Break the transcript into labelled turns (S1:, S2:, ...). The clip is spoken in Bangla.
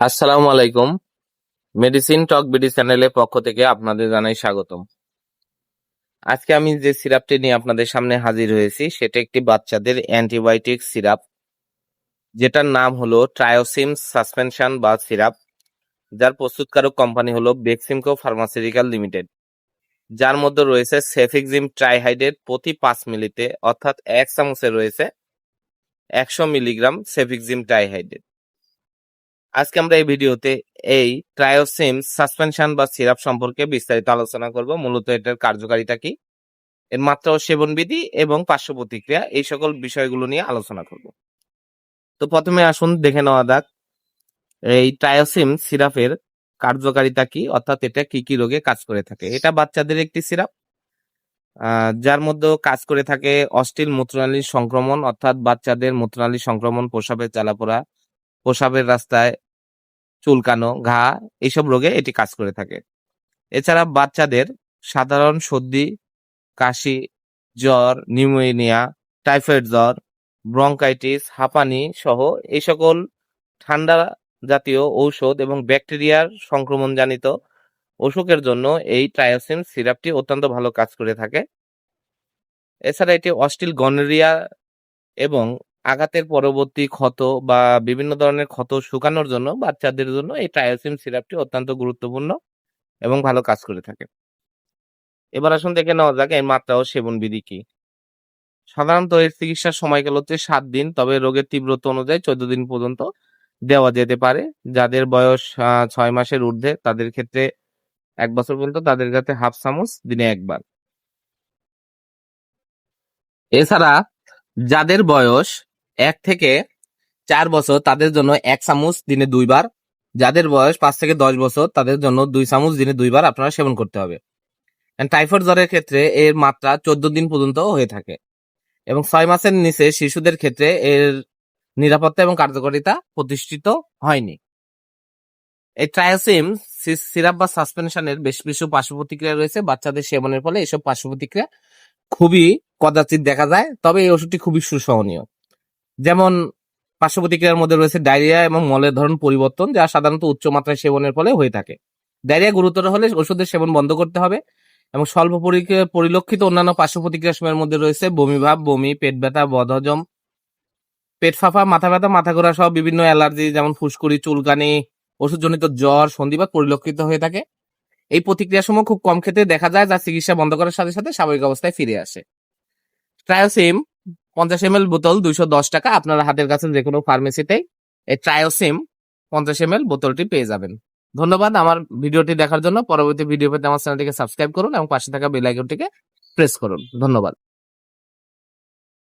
S1: আসসালামু আলাইকুম। মেডিসিন টক বিডি চ্যানেলের পক্ষ থেকে আপনাদের জানাই স্বাগতম। আজকে আমি যে সিরাপটি নিয়ে আপনাদের সামনে হাজির হয়েছি, সেটা একটি বাচ্চাদের অ্যান্টিবায়োটিক সিরাপ, যেটার নাম হলো ট্রায়োসিম সাসপেনশন বা সিরাপ, যার প্রস্তুতকারক কোম্পানি হলো বেক্সিমকো ফার্মাসিউটিক্যাল লিমিটেড যার মধ্যে রয়েছে সেফিক্সিম ট্রাইহাইড্রেট প্রতি পাঁচ মিলিতে, অর্থাৎ এক চামচে রয়েছে একশো মিলিগ্রাম সেফিক্সিম ট্রাইহাইড্রেট আজকে আমরা এই ভিডিওতে এই ট্রায়োসিম সাসপেনশন বা সিরাপ সম্পর্কে বিস্তারিত আলোচনা করব। মূলত এটার কার্যকারিতা কি, এর মাত্রা ও সেবন বিধি এবং পার্শ্ব প্রতিক্রিয়া, এই সকল বিষয়গুলো নিয়ে আলোচনা করব। তো প্রথমে আসুন, দেখে নেওয়া যাক এই ট্রায়োসিম সিরাপের কার্যকারিতা কি, অর্থাৎ এটা কি কি রোগে কাজ করে থাকে। এটা বাচ্চাদের একটি সিরাপ যার মধ্যে কাজ করে থাকে অস্টিল মূত্রনালীর সংক্রমণ, অর্থাৎ বাচ্চাদের মূত্রনালীর সংক্রমণ প্রসাবের জ্বালাপোড়া, প্রসাবের রাস্তায় চুলকানো, ঘা এইসব রোগে এটি কাজ করে থাকে। এছাড়া বাচ্চাদের সাধারণ সর্দি, কাশি, জ্বর, নিউমোনিয়া, টাইফয়েড জ্বর ব্রঙ্কাইটিস হাঁপানি সহ এই সকল ঠান্ডা জাতীয় ঔষধ এবং ব্যাকটেরিয়ার সংক্রমণজনিত অসুখের জন্য এই ট্রায়োসিন সিরাপটি অত্যন্ত ভালো কাজ করে থাকে। এছাড়া এটি অস্টিল গনেরিয়া এবং আঘাতের পরবর্তী ক্ষত বা বিভিন্ন ধরনের ক্ষত শুকানোর জন্য বাচ্চাদের জন্য এই ট্রায়োসিন সিরাপটি অত্যন্ত গুরুত্বপূর্ণ এবং ভালো কাজ করে থাকে। এবার আসুন দেখে নেওয়া যাক এর মাত্রা ও সেবন বিধি কি। সাধারণত এর চিকিৎসার সময়কাল হচ্ছে সাত দিন, তবে রোগের তীব্রতা অনুযায়ী চোদ্দ দিন পর্যন্ত দেওয়া যেতে পারে। যাদের বয়স ছয় মাসের ঊর্ধ্বে তাদের ক্ষেত্রে এক বছর পর্যন্ত তাদের কাছে হাফ চামচ, দিনে একবার। এছাড়া যাদের বয়স এক থেকে চার বছর তাদের জন্য এক চামচ দিনে দুইবার। যাদের বয়স পাঁচ থেকে দশ বছর, তাদের জন্য দুই চামচ দিনে দুইবার আপনারা সেবন করতে হবে। টাইফয়েড জ্বরের ক্ষেত্রে এর মাত্রা চোদ্দ দিন পর্যন্ত হয়ে থাকে এবং ছয় মাসের নিচে শিশুদের ক্ষেত্রে এর নিরাপত্তা এবং কার্যকারিতা প্রতিষ্ঠিত হয়নি। এই ট্রায়োসিম সিরাপ বা সাসপেনশনের বেশ কিছু পার্শ্ব প্রতিক্রিয়া রয়েছে। বাচ্চাদের সেবনের ফলে এসব পার্শ্ব প্রতিক্রিয়া খুবই কদাচিৎ দেখা যায়, তবে এই ওষুধটি খুবই সুসহনীয়। যেমন পার্শ্ব প্রতিক্রিয়ার মধ্যে রয়েছে ডায়রিয়া এবং মলের ধরন পরিবর্তন, যা সাধারণত উচ্চ মাত্রায় সেবনের ফলে হয়ে থাকে। ডায়রিয়া গুরুতর হলে ওষুধের সেবন বন্ধ করতে হবে এবং স্বল্প পরি- পরিলক্ষিত অন্যান্য পার্শ্ব প্রতিক্রিয়া সময়ের মধ্যে রয়েছে বমি ভাব, বমি, পেট ব্যথা, বদহজম, পেট ফাঁপা মাথা ব্যথা, মাথা ঘোরা সহ বিভিন্ন অ্যালার্জি যেমন ফুসকুড়ি, চুলকানি, ওষুধজনিত জ্বর সন্ধিবাত পরিলক্ষিত হয়ে থাকে। এই প্রতিক্রিয়া সমূহ খুব কম ক্ষেত্রে দেখা যায় যা চিকিৎসা বন্ধ করার সাথে সাথে স্বাভাবিক অবস্থায় ফিরে আসে। ট্রায়োসিম পঞ্চাশ এম এল বোতল দুইশো দশ টাকা। আপনার হাতের কাছে যে কোনো ফার্মেসিতে এই ট্রায়োসিম পঞ্চাশ এম এল বোতলটি পেয়ে যাবেন। ধন্যবাদ আমার ভিডিওটি দেখার জন্য। পরবর্তী ভিডিও পেতে আমার চ্যানেলটিকে সাবস্ক্রাইব করুন এবং পাশে থাকা বেল আইকনটিকে প্রেস করুন। ধন্যবাদ।